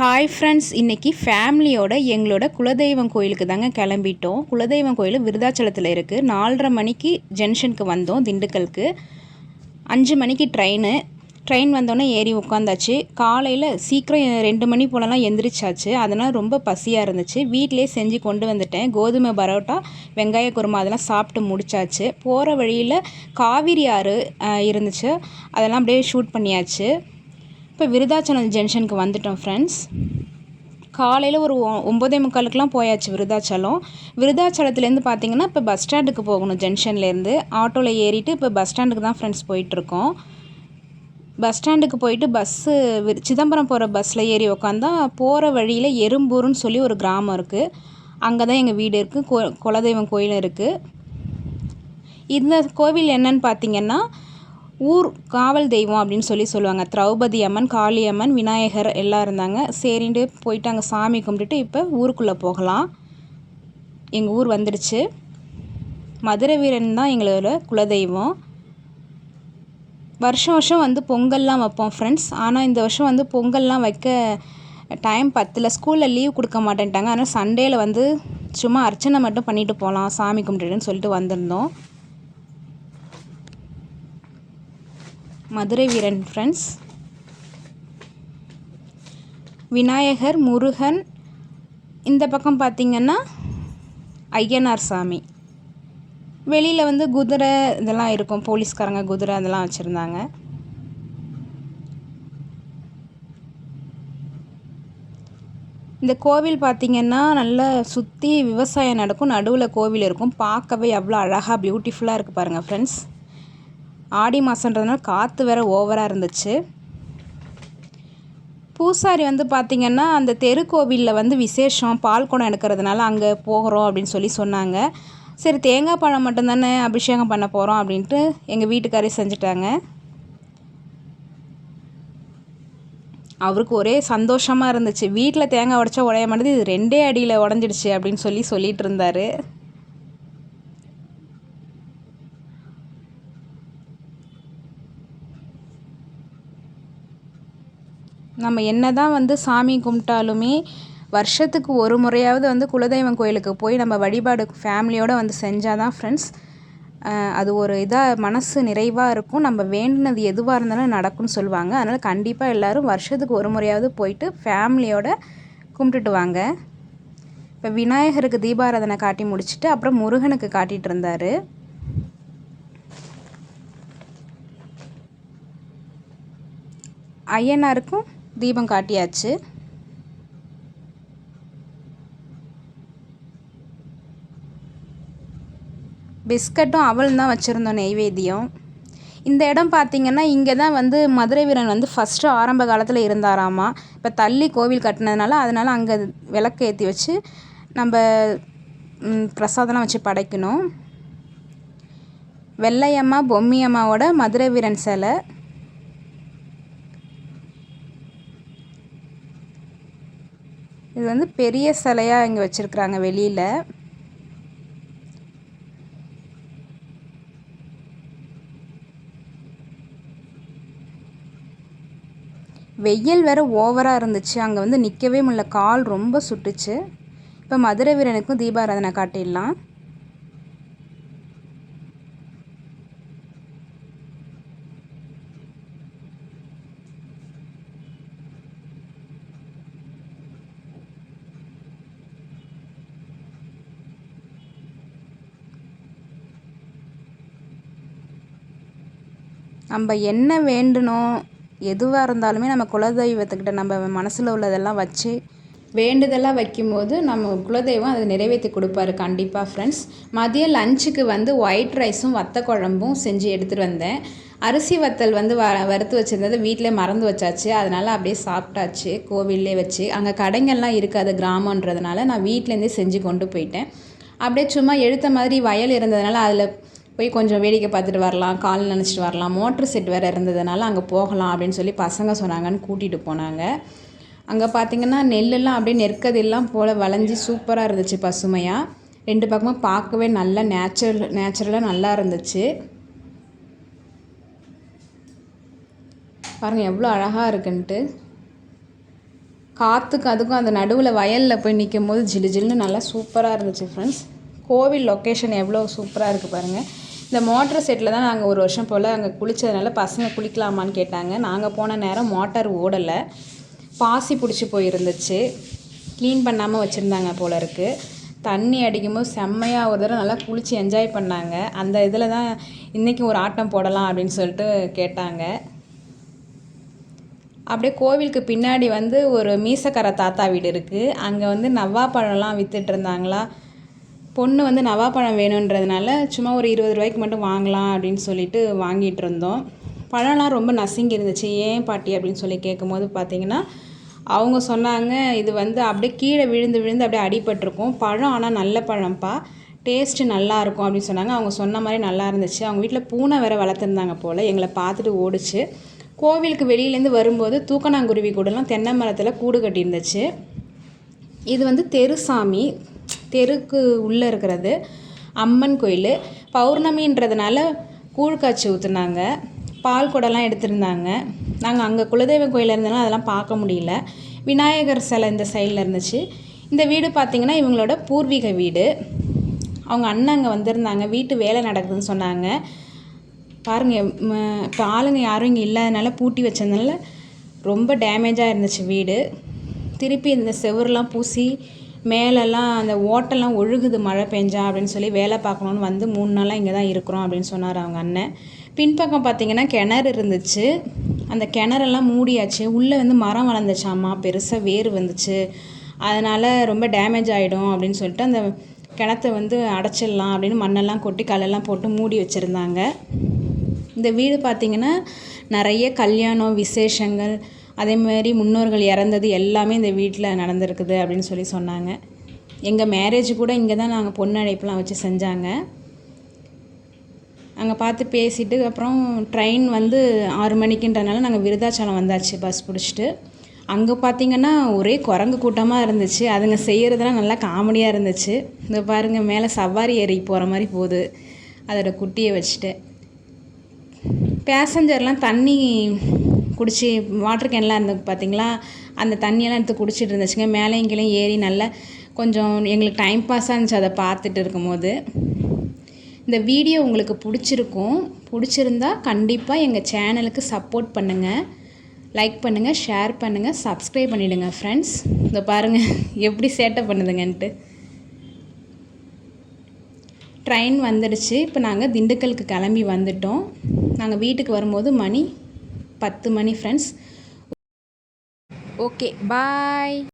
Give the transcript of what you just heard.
Hi friends இன்றைக்கி ஃபேமிலியோட எங்களோட குலதெய்வம் கோயிலுக்கு தாங்க கிளம்பிட்டோம். குலதெய்வம் கோயில் விருதாச்சலத்தில் இருக்குது நாலரை மணிக்கு ஜங்ஷனுக்கு வந்தோம் திண்டுக்கலுக்கு. அஞ்சு மணிக்கு ட்ரெயின் ட்ரெயின் வந்தோடனே ஏறி உட்காந்தாச்சு காலையில் சீக்கிரம் ரெண்டு மணி போலலாம் எந்திரிச்சாச்சு. அதனால் ரொம்ப பசியாக இருந்துச்சு. வீட்டிலே செஞ்சு கொண்டு வந்துட்டேன். கோதுமை பரோட்டா வெங்காய குருமா அதெல்லாம் சாப்பிட்டு முடிச்சாச்சு. போகிற வழியில் காவிரி ஆறு இருந்துச்சு. அதெல்லாம் அப்படியே ஷூட் பண்ணியாச்சு. இப்போ விருதாச்சலம் ஜங்ஷனுக்கு வந்துட்டோம் ஃப்ரெண்ட்ஸ் காலையில் ஒரு ஒம்பதே முக்காலுக்கெலாம் போயாச்சு விருதாச்சலம் விருதாச்சலத்துலேருந்து பார்த்தீங்கன்னா இப்போ பஸ் ஸ்டாண்டுக்கு போகணும் ஜங்ஷன்லேருந்து ஆட்டோவில் ஏறிட்டு இப்போ பஸ் ஸ்டாண்டுக்கு தான் ஃப்ரெண்ட்ஸ் போயிட்டுருக்கோம் பஸ் ஸ்டாண்டுக்கு போயிட்டு பஸ்ஸு சிதம்பரம் போகிற பஸ்ஸில் ஏறி உக்காந்தா போகிற வழியில் எறும்பூர்னு சொல்லி ஒரு கிராமம் இருக்குது அங்கே தான் எங்கள் வீடு இருக்குது கோ குலதெய்வம் கோயில் இருக்குது இந்த கோவில் என்னன்னு பார்த்தீங்கன்னா ஊர் காவல் தெய்வம் அப்படின்னு சொல்லி சொல்லுவாங்க. திரௌபதி அம்மன் காளியம்மன் விநாயகர் எல்லாம் இருந்தாங்க. சரின்ட்டு போயிட்டு அங்கே சாமி கும்பிட்டுட்டு இப்போ ஊருக்குள்ளே போகலாம். எங்கள் ஊர் வந்துடுச்சு மதுரை வீரன் தான் எங்களோட குலதெய்வம். வருஷம் வருஷம் வந்து பொங்கல்லாம் வைப்போம் ஃப்ரெண்ட்ஸ் ஆனால் இந்த வருஷம் வந்து பொங்கல்லாம் வைக்க டைம் பத்தில். ஸ்கூலில் லீவ் கொடுக்க மாட்டேன்ட்டாங்க. ஆனால் சண்டேயில் வந்து சும்மா அர்ச்சனை மட்டும் பண்ணிட்டு போகலாம் சாமி கும்பிட்டுன்னு சொல்லிட்டு வந்திருந்தோம். மதுரை வீரன் ஃப்ரெண்ட்ஸ் விநாயகர் முருகன். இந்த பக்கம் பார்த்திங்கன்னா ஐயனார் சாமி. வெளியில் வந்து குதிரை இதெல்லாம் இருக்கும். போலீஸ்காரங்க குதிரை அதெல்லாம் வச்சுருந்தாங்க. இந்த கோவில் பார்த்திங்கன்னா நல்லா சுற்றி விவசாயம் நடக்கும். நடுவில் கோவில் இருக்கும். பார்க்கவே அவ்வளோ அழகாக பியூட்டிஃபுல்லாக இருக்குது பாருங்கள் ஃப்ரெண்ட்ஸ் ஆடி மாதன்றதுனால காற்று வேறு ஓவராக இருந்துச்சு. பூசாரி வந்து பார்த்திங்கன்னா அந்த தெருக்கோவிலில் வந்து விசேஷம் பால் குடம் எடுக்கிறதுனால அங்கே போகிறோம் அப்படின்னு சொல்லி சொன்னாங்க. சரி தேங்காய் பழம் மட்டும்தானே அபிஷேகம் பண்ண போகிறோம் அப்படின்ட்டு எங்கள் வீட்டுக்காரே செஞ்சுட்டாங்க. அவருக்கு ஒரே சந்தோஷமாக இருந்துச்சு. வீட்டில் தேங்காய் உடச்சா உடைய மாட்டேது இது ரெண்டே அடியில் உடஞ்சிடுச்சு அப்படின்னு சொல்லி சொல்லிகிட்டு இருந்தார். நம்ம என்ன தான் வந்து சாமி கும்பிட்டாலுமே வருஷத்துக்கு ஒரு முறையாவது வந்து குலதெய்வம் கோயிலுக்கு போய் நம்ம வழிபாடு ஃபேமிலியோடு வந்து செஞ்சால் தான் ஃப்ரெண்ட்ஸ் அது ஒரு இதாக மனசு நிறைவாக இருக்கும். நம்ம வேண்டினது எதுவாக இருந்தாலும் நடக்கும்னு சொல்லுவாங்க. அதனால் கண்டிப்பாக எல்லோரும் வருஷத்துக்கு ஒரு முறையாவது போயிட்டு ஃபேமிலியோடு கும்பிட்டுட்டு வாங்க. இப்போ விநாயகருக்கு தீபாராதனை காட்டி முடிச்சுட்டு அப்புறம் முருகனுக்கு காட்டிகிட்டு இருந்தார். ஐயனாருக்கும் தீபம் காட்டியாச்சு. பிஸ்கட்டும் அவள் தான் வச்சுருந்தோம் நெய்வேத்தியம். இந்த இடம் பார்த்திங்கன்னா இங்கே தான் வந்து மதுரை வீரன் வந்து ஃபஸ்ட்டு ஆரம்ப காலத்தில் இருந்தாராமா. இப்போ தள்ளி கோவில் கட்டினதுனால அதனால் அங்கே விளக்கு ஏற்றி வச்சு நம்ம பிரசாதம்லாம் வச்சு படைக்கணும். வெள்ளையம்மா பொம்மியம்மாவோட மதுரை வீரன் சிலை. இது வந்து பெரிய சிலையாக இங்கே வச்சுருக்குறாங்க வெளியில். வெயில் வேறு ஓவராக இருந்துச்சு. அங்கே வந்து நிற்கவே முடியல. கால் ரொம்ப சுட்டுச்சு. இப்போ மதுரை வீரனுக்கும் தீபாராதனை காட்டிடலாம். நம்ம என்ன வேண்டணும் எதுவாக இருந்தாலுமே நம்ம குலதெய்வத்துக்கிட்ட நம்ம மனசில் உள்ளதெல்லாம் வச்சு வேண்டுதலாக வைக்கும்போது நம்ம குலதெய்வம் அதை நிறைவேற்றி கொடுப்பாரு கண்டிப்பாக ஃப்ரெண்ட்ஸ் மதியம் லஞ்சுக்கு வந்து ஒயிட் ரைஸும் வத்த குழம்பும் செஞ்சு எடுத்துகிட்டு வந்தேன். அரிசி வத்தல் வந்து வ வறுத்து வச்சுருந்தது வீட்டிலே மறந்து வச்சாச்சு. அதனால் அப்படியே சாப்பிட்டாச்சு கோவில்லே வச்சு. அங்கே கடைங்கள்லாம் இருக்காது கிராமன்றதுனால நான் வீட்டிலேருந்தே செஞ்சு கொண்டு போயிட்டேன். அப்படியே சும்மா எழுத்த மாதிரி வயல் இருந்ததுனால அதில் போய் கொஞ்சம் வேடிக்கை பார்த்துட்டு வரலாம் கால் நினச்சிட்டு வரலாம். மோட்ரு செட் வேறு இருந்ததுனால அங்கே போகலாம் அப்படின்னு சொல்லி பசங்க சொன்னாங்கன்னு கூட்டிகிட்டு போனாங்க. அங்கே பார்த்திங்கன்னா நெல்லெல்லாம் அப்படியே நெற்கதெல்லாம் போல் வளைஞ்சி சூப்பராக இருந்துச்சு பசுமையாக ரெண்டு பக்கமும் பார்க்கவே நல்லா நேச்சுரல் நேச்சுரலாக நல்லா இருந்துச்சு. பாருங்கள் எவ்வளோ அழகாக இருக்குன்ட்டு. காற்றுக்கு அதுக்கும் அந்த நடுவில் வயலில் போய் நிற்கும் போது ஜிலு ஜில்னு நல்லா சூப்பராக இருந்துச்சு ஃப்ரெண்ட்ஸ் கோவில் லொக்கேஷன் எவ்வளோ சூப்பராக இருக்குது பாருங்கள் இந்த மோட்டர் செட்டில் தான் நாங்கள் ஒரு வருஷம் போல் அங்கே குளித்ததுனால பசங்க குளிக்கலாமான்னு கேட்டாங்க. நாங்கள் போன நேரம் மோட்டார் ஓடலை. பாசி பிடிச்சி போயிருந்துச்சு. க்ளீன் பண்ணாமல் வச்சுருந்தாங்க போல இருக்குது தண்ணி அடிக்கும்போது செம்மையாக ஒரு தடவை நல்லா குளித்து என்ஜாய் பண்ணாங்க. அந்த இதில் தான் இன்றைக்கி ஒரு ஆட்டம் போடலாம் அப்படின்னு சொல்லிட்டு கேட்டாங்க. அப்படியே கோவிலுக்கு பின்னாடி வந்து ஒரு மீசக்கார தாத்தா வீடு இருக்குது அங்கே வந்து நவ்வாப்பழம்லாம் விற்றுட்டு இருந்தாங்களா? பொண்ணு வந்து நவாப்பழம் வேணுன்றதுனால சும்மா ஒரு இருபது ரூபாய்க்கு மட்டும் வாங்கலாம் அப்படின்னு சொல்லிட்டு வாங்கிட்டு இருந்தோம். பழம்லாம் ரொம்ப நசுங்கி இருந்துச்சு. ஏன் பாட்டி? அப்படின்னு சொல்லி கேட்கும்போது பார்த்தீங்கன்னா அவங்க சொன்னாங்க இது வந்து அப்படியே கீழே விழுந்து விழுந்து அப்படியே அடிபட்டிருக்கும். பழம் ஆனால் நல்ல பழம்ப்பா. டேஸ்ட்டு நல்லாயிருக்கும் அப்படின்னு சொன்னாங்க. அவங்க சொன்ன மாதிரி நல்லா இருந்துச்சு. அவங்க வீட்டில் பூனை வேற வளர்த்துருந்தாங்க போல். எங்களை பார்த்துட்டு ஓடிச்சு. கோவிலுக்கு வெளியிலேருந்து வரும்போது தூக்கணாங்குருவி கூடலாம் தென்னை மரத்தில் கூடு கட்டியிருந்துச்சு. இது வந்து தெருசாமி. தெருக்கு உள்ளே இருக்கிறது அம்மன் கோயில். பௌர்ணமின்றதுனால கூழ் காய்ச்சி ஊற்றுனாங்க பால் குடம்லாம் எடுத்திருந்தாங்க. நாங்கள் அங்கே குலதெய்வ கோயில் இருந்தனால அதெல்லாம் பார்க்க முடியல. விநாயகர் சிலை இந்த சைடில் இருந்துச்சு. இந்த வீடு பார்த்திங்கன்னா இவங்களோட பூர்வீக வீடு. அவங்க அண்ணன் அங்கே வந்திருந்தாங்க. வீட்டு வேலை நடக்குதுன்னு சொன்னாங்க. பாருங்கள் இப்போ ஆளுங்க யாரும் இங்கே இல்லாதனால பூட்டி வச்சதுனால ரொம்ப டேமேஜாக இருந்துச்சு வீடு. திருப்பி இந்த செவரெலாம் பூசி மேலெல்லாம் அந்த ஓட்டெல்லாம் ஒழுகுது மழை பெஞ்சா அப்படின்னு சொல்லி வேலை பார்க்கணுன்னு வந்து மூணு நாளாக இங்கே தான் இருக்கிறோம் அப்படின்னு சொன்னார் அவங்க அண்ணன். பின்பக்கம் பார்த்தீங்கன்னா கிணறு இருந்துச்சு. அந்த கிணறெல்லாம் மூடியாச்சு. உள்ளே வந்து மரம் வளர்ந்துச்சாம்மா? பெருசாக வேர் வந்துச்சு. அதனால் ரொம்ப டேமேஜ் ஆகிடும் அப்படின்னு சொல்லிட்டு அந்த கிணத்த வந்து அடைச்சிடலாம் அப்படின்னு மண்ணெல்லாம் கொட்டி கல்லெல்லாம் போட்டு மூடி வச்சுருந்தாங்க. இந்த வீடு பார்த்திங்கன்னா நிறைய கல்யாணம் விசேஷங்கள் அதேமாதிரி முன்னோர்கள் இறந்தது எல்லாமே இந்த வீட்டில் நடந்திருக்குது அப்படின்னு சொல்லி சொன்னாங்க. எங்கள் மேரேஜ் கூட இங்கே தான் நாங்கள் பொண்ணு அழைப்புலாம் வச்சு செஞ்சாங்க. அங்கே பார்த்து பேசிவிட்டு அப்புறம் ட்ரெயின் வந்து ஆறு மணிக்குன்றனால நாங்கள் விருதாச்சலம் வந்தாச்சு பஸ் பிடிச்சிட்டு. அங்கே பார்த்திங்கன்னா ஒரே குரங்கு கூட்டமாக இருந்துச்சு. அதுங்க செய்கிறதுலாம் நல்லா காமெடியாக இருந்துச்சு. இந்த பாருங்கள் மேலே சவாரி ஏறி போகிற மாதிரி போகுது. அதோட குட்டியை வச்சுட்டு. பேசஞ்சர்லாம் தண்ணி குடிச்சு வாட்டர் கேன்லாம் இருந்தது பார்த்தீங்களா அந்த தண்ணியெல்லாம் எடுத்து குடிச்சிட்டு இருந்துச்சுங்க. மேலேயும் கீழே ஏறி நல்லா கொஞ்சம் எங்களுக்கு டைம் பாஸாக இருந்துச்சு அதை பார்த்துட்டு இருக்கும்போது. இந்த வீடியோ உங்களுக்கு பிடிச்சிருக்கும். பிடிச்சிருந்தா கண்டிப்பாக எங்கள் சேனலுக்கு சப்போர்ட் பண்ணுங்கள் லைக் பண்ணுங்கள் ஷேர் பண்ணுங்கள் சப்ஸ்கிரைப் பண்ணிவிடுங்க ஃப்ரெண்ட்ஸ் இதை பாருங்கள் எப்படி சேட்டை பண்ணுதுங்கன்ட்டு. ட்ரெயின் வந்துடுச்சு. இப்போ நாங்கள் திண்டுக்கலுக்கு கிளம்பி வந்துட்டோம். நாங்கள் வீட்டுக்கு வரும்போது மணி பத்து மணி ஃப்ரெண்ட்ஸ் ஓகே பாய்